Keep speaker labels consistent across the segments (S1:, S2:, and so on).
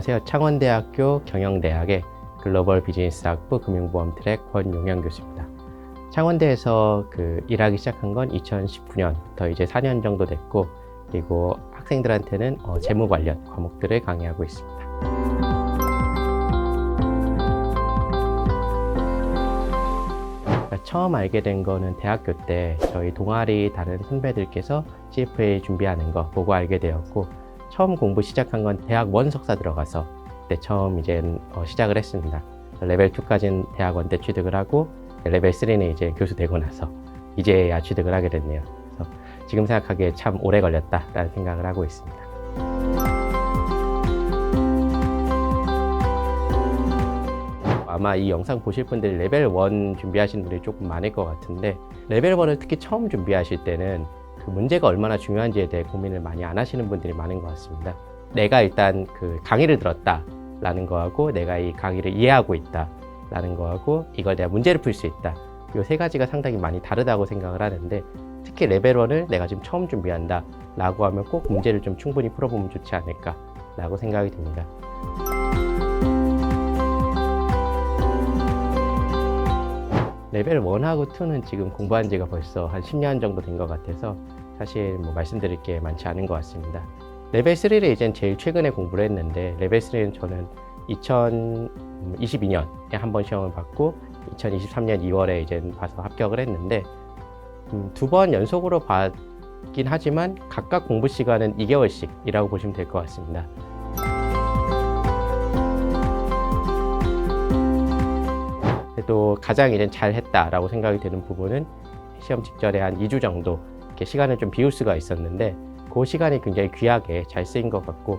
S1: 안녕하세요. 창원대학교 경영대학의 글로벌 비즈니스 학부 금융보험 트랙 권용현 교수입니다. 창원대에서 그 일하기 시작한 건 2019년부터 이제 4년 정도 됐고, 그리고 학생들한테는 어, 재무 관련 과목들을 강의하고 있습니다. 그러니까 처음 알게 된 거는 대학교 때 저희 동아리 다른 선배들께서 CFA 준비하는 거 보고 알게 되었고 처음 공부 시작한 건 대학 원 석사 들어가서 그때 처음 이제 어, 시작을 했습니다. 레벨 2까지는 대학원 때 취득을 하고 레벨 3는 이제 교수 되고 나서 이제야 취득을 하게 됐네요. 그래서 지금 생각하기에 참 오래 걸렸다라는 생각을 하고 있습니다. 아마 이 영상 보실 분들이 레벨 1 준비하시는 분들이 조금 많을 것 같은데 레벨 1을 특히 처음 준비하실 때는 그 문제가 얼마나 중요한지에 대해 고민을 많이 안 하시는 분들이 많은 것 같습니다. 내가 일단 그 강의를 들었다라는 거하고 내가 이 강의를 이해하고 있다라는 거하고 이걸 내가 문제를 풀 수 있다. 이 세 가지가 상당히 많이 다르다고 생각을 하는데 특히 레벨 1을 내가 지금 처음 준비한다 라고 하면 꼭 문제를 좀 충분히 풀어보면 좋지 않을까 라고 생각이 듭니다. 레벨 1하고 2는 지금 공부한 지가 벌써 한 10년 정도 된 것 같아서 사실 뭐 말씀드릴 게 많지 않은 것 같습니다. 레벨 3를 이젠 제일 최근에 공부를 했는데 레벨 3는 저는 2022년에 한 번 시험을 받고 2023년 2월에 이제 봐서 합격을 했는데 음, 두번 연속으로 받긴 하지만 각각 공부 시간은 2개월씩이라고 보시면 될 것 같습니다. 그래도 가장 이제 잘했다라고 생각이 되는 부분은 시험 직전에 한 2주 정도 이렇게 시간을 좀 비울 수가 있었는데 그 시간이 굉장히 귀하게 잘 쓰인 것 같고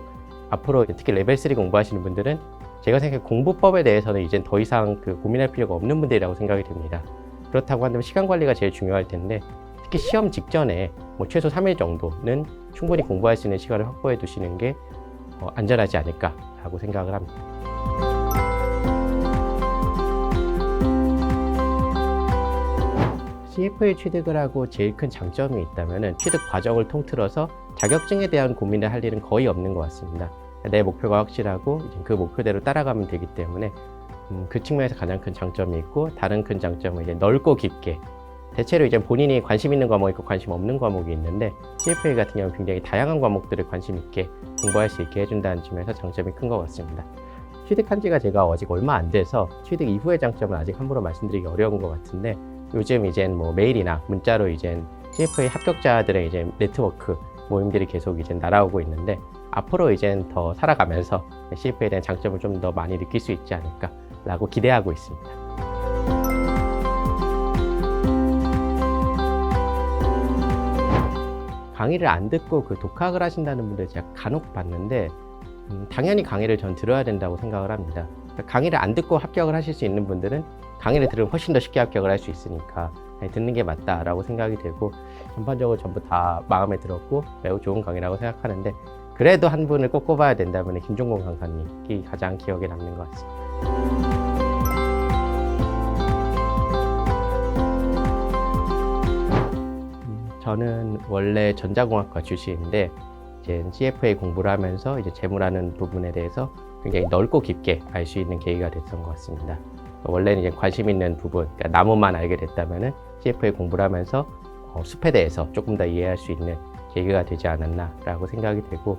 S1: 앞으로 특히 레벨 3 공부하시는 분들은 제가 생각해 공부법에 대해서는 이제 더 이상 그 고민할 필요가 없는 분들이라고 생각이 됩니다. 그렇다고 한다면 시간 관리가 제일 중요할 텐데 특히 시험 직전에 뭐 최소 3일 정도는 충분히 공부할 수 있는 시간을 확보해 두시는 게 어, 안전하지 않을까라고 생각을 합니다. CFA 취득을 하고 제일 큰 장점이 있다면 취득 과정을 통틀어서 자격증에 대한 고민을 할 일은 거의 없는 것 같습니다. 내 목표가 확실하고 그 목표대로 따라가면 되기 때문에 음, 그 측면에서 가장 큰 장점이 있고 다른 큰 장점은 이제 넓고 깊게 대체로 이제 본인이 관심 있는 과목이 있고 관심 없는 과목이 있는데 CFA 같은 경우는 굉장히 다양한 과목들을 관심 있게 공부할 수 있게 해준다는 점에서 장점이 큰 것 같습니다. 취득한 지가 제가 아직 얼마 안 돼서 취득 이후의 장점은 아직 함부로 말씀드리기 어려운 것 같은데 요즘 이젠 뭐 메일이나 문자로 이젠 CFA 합격자들의 이제 네트워크 모임들이 계속 이제 날아오고 있는데 앞으로 이젠 더 살아가면서 CFA에 대한 장점을 좀 더 많이 느낄 수 있지 않을까라고 기대하고 있습니다. 강의를 안 듣고 그 독학을 하신다는 분들 제가 간혹 봤는데 음, 당연히 강의를 전 들어야 된다고 생각을 합니다. 그러니까 강의를 안 듣고 합격을 하실 수 있는 분들은 강의를 들으면 훨씬 더 쉽게 합격을 할 수 있으니까 듣는 게 맞다라고 생각이 되고 전반적으로 전부 다 마음에 들었고 매우 좋은 강의라고 생각하는데 그래도 한 분을 꼭 꼽아야 된다면 김종곤 강사님이 가장 기억에 남는 것 같습니다. 음, 저는 원래 전자공학과 출신인데 이제 CFA 공부를 하면서 이제 재무라는 부분에 대해서 굉장히 넓고 깊게 알 수 있는 계기가 됐던 것 같습니다. 원래는 이제 관심 있는 부분, 그러니까 나무만 알게 됐다면은 CFA 공부를 하면서 어, 숲에 대해서 조금 더 이해할 수 있는 계기가 되지 않았나라고 생각이 되고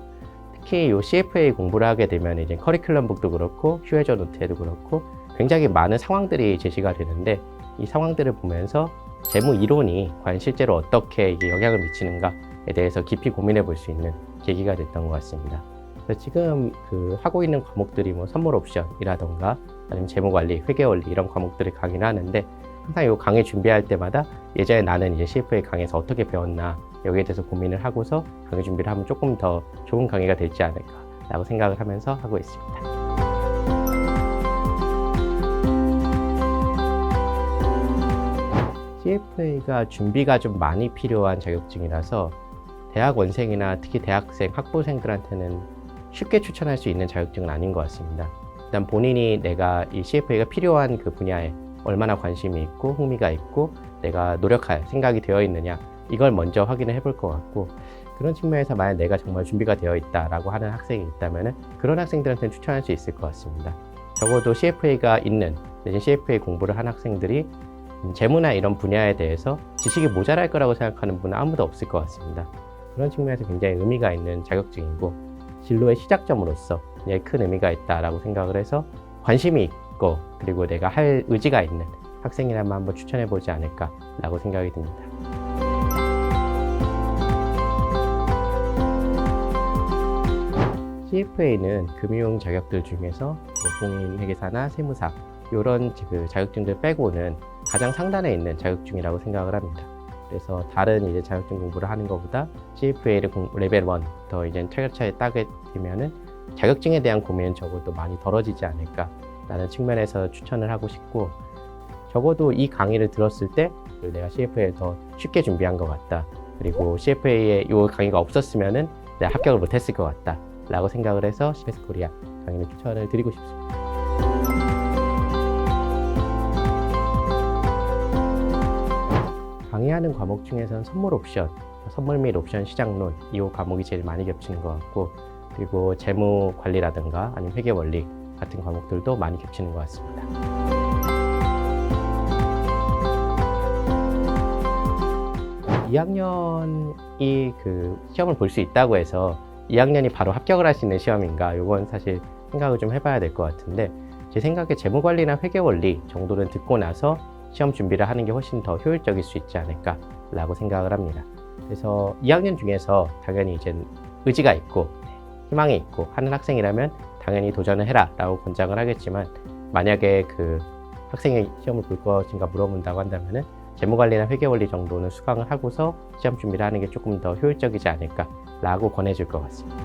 S1: 특히 이 CFA 공부를 하게 되면 이제 커리큘럼북도 그렇고 휴회전 노트에도 그렇고 굉장히 많은 상황들이 제시가 되는데 이 상황들을 보면서 재무 이론이 과연 실제로 어떻게 영향을 미치는가에 대해서 깊이 고민해 볼 수 있는 계기가 됐던 것 같습니다. 그래서 지금 그 하고 있는 과목들이 뭐 선물 옵션이라던가 아니면 재무 관리, 회계 원리 이런 과목들을 강의를 하는데 항상 이 강의 준비할 때마다 예전에 나는 이제 CFA 강의에서 어떻게 배웠나 여기에 대해서 고민을 하고서 강의 준비를 하면 조금 더 좋은 강의가 되지 않을까라고 생각을 하면서 하고 있습니다. CFA가 준비가 좀 많이 필요한 자격증이라서 대학원생이나 특히 대학생, 학부생들한테는 쉽게 추천할 수 있는 자격증은 아닌 것 같습니다. 일단 본인이 내가 이 CFA가 필요한 그 분야에 얼마나 관심이 있고 흥미가 있고 내가 노력할 생각이 되어 있느냐 이걸 먼저 확인을 해볼 것 같고 그런 측면에서 만약 내가 정말 준비가 되어 있다라고 하는 학생이 있다면 그런 학생들한테는 추천할 수 있을 것 같습니다. 적어도 CFA가 있는 내지 CFA 공부를 한 학생들이 음, 재무나 이런 분야에 대해서 지식이 모자랄 거라고 생각하는 분은 아무도 없을 것 같습니다. 그런 측면에서 굉장히 의미가 있는 자격증이고 진로의 시작점으로서 굉장히 큰 의미가 있다라고 생각을 해서 관심이 있고 그리고 내가 할 의지가 있는 학생이라면 한번 추천해 보지 않을까라고 생각이 듭니다. CFA는 금융 자격들 중에서 뭐 공인 회계사나 세무사 이런 그 자격증들 빼고는 가장 상단에 있는 자격증이라고 생각을 합니다. 그래서 다른 이제 자격증 공부를 하는 것보다 CFA를 공- 레벨 1부터 이제 차격차에 따게 되면은 자격증에 대한 고민은 적어도 많이 덜어지지 않을까라는 측면에서 추천을 하고 싶고 적어도 이 강의를 들었을 때 내가 CFA를 더 쉽게 준비한 것 같다. 그리고 CFA에 이 강의가 없었으면은 내가 합격을 못했을 것 같다. 라고 생각을 해서 CPS 코리아 강의를 추천을 드리고 싶습니다. 강의하는 과목 중에서는 선물 옵션, 선물 및 옵션 시장론 이 과목이 제일 많이 겹치는 것 같고 그리고 재무 관리라든가 아니면 회계 원리 같은 과목들도 많이 겹치는 것 같습니다. 이학년이그 시험을 볼 수 있다고 해서 2학년이 바로 합격을 할 수 있는 시험인가 이건 사실 생각을 좀 해봐야 될 것 같은데 제 생각에 재무관리나 회계원리 정도는 듣고 나서 시험 준비를 하는 게 훨씬 더 효율적일 수 있지 않을까라고 생각을 합니다. 그래서 2학년 중에서 당연히 이제 의지가 있고 희망이 있고 하는 학생이라면 당연히 도전을 해라 라고 권장을 하겠지만 만약에 그 학생이 시험을 볼 것인가 물어본다고 한다면은 재무관리나 회계원리 정도는 수강을 하고서 시험 준비를 하는 게 조금 더 효율적이지 않을까라고 권해줄 것 같습니다.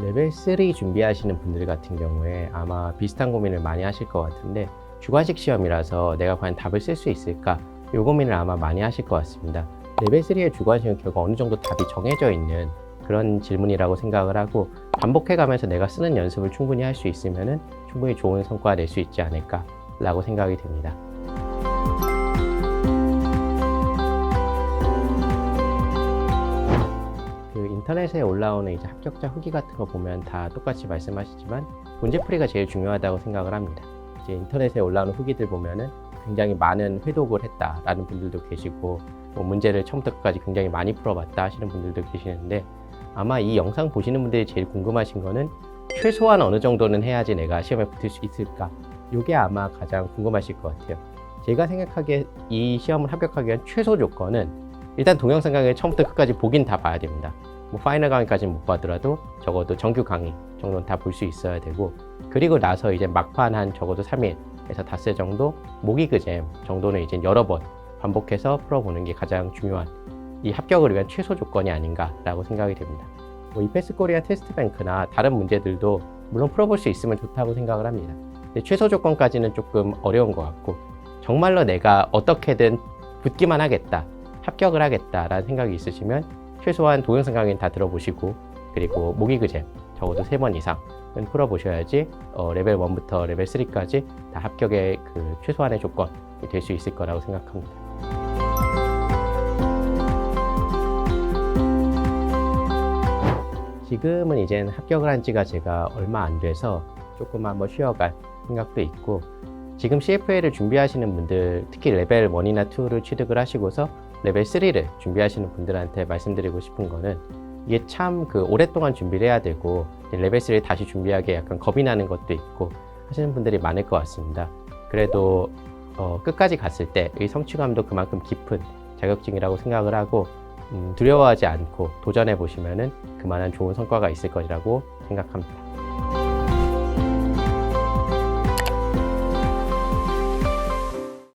S1: 레벨 3 준비하시는 분들 같은 경우에 아마 비슷한 고민을 많이 하실 것 같은데 주관식 시험이라서 내가 과연 답을 쓸 수 있을까 이 고민을 아마 많이 하실 것 같습니다. 레벨 3의 주관식은 결국 어느 정도 답이 정해져 있는 그런 질문이라고 생각을 하고 반복해가면서 내가 쓰는 연습을 충분히 할 수 있으면 충분히 좋은 성과 낼 수 있지 않을까라고 생각이 듭니다. 그 인터넷에 올라오는 이제 합격자 후기 같은 거 보면 다 똑같이 말씀하시지만 문제풀이가 제일 중요하다고 생각을 합니다. 이제 인터넷에 올라오는 후기들 보면은 굉장히 많은 회독을 했다라는 분들도 계시고 뭐 문제를 처음부터 끝까지 굉장히 많이 풀어봤다 하시는 분들도 계시는데 아마 이 영상 보시는 분들이 제일 궁금하신 거는 최소한 어느 정도는 해야지 내가 시험에 붙을 수 있을까? 이게 아마 가장 궁금하실 것 같아요. 제가 생각하기에 이 시험을 합격하기 위한 최소 조건은 일단 동영상 강의를 처음부터 끝까지 보긴 다 봐야 됩니다. 뭐 파이널 강의까지는 못 봐더라도 적어도 정규 강의 정도는 다 볼 수 있어야 되고 그리고 나서 이제 막판 한 적어도 3일 에서 닷새 정도 모기그잼 정도는 이제 여러 번 반복해서 풀어보는 게 가장 중요한 이 합격을 위한 최소 조건이 아닌가라고 생각이 됩니다. 뭐 이페스 코리아 테스트 뱅크나 다른 문제들도 물론 풀어볼 수 있으면 좋다고 생각을 합니다. 근데 최소 조건까지는 조금 어려운 것 같고 정말로 내가 어떻게든 붙기만 하겠다, 합격을 하겠다라는 생각이 있으시면 최소한 동영상 강의는 다 들어보시고 그리고 모기그잼 적어도 세 번 이상은 풀어보셔야지 어, 레벨 1부터 레벨 3까지 다 합격의 그 최소한의 조건이 될 수 있을 거라고 생각합니다. 지금은 이제는 합격을 한 지가 제가 얼마 안 돼서 조금 한번 쉬어갈 생각도 있고 지금 CFA를 준비하시는 분들 특히 레벨 1이나 2를 취득을 하시고서 레벨 3를 준비하시는 분들한테 말씀드리고 싶은 거는 이게 참 그 오랫동안 준비를 해야 되고 레벨 3를 다시 준비하기에 약간 겁이 나는 것도 있고 하시는 분들이 많을 것 같습니다. 그래도 어, 끝까지 갔을 때 이 성취감도 그만큼 깊은 자격증이라고 생각을 하고 음, 두려워하지 않고 도전해 보시면은 그만한 좋은 성과가 있을 것이라고 생각합니다.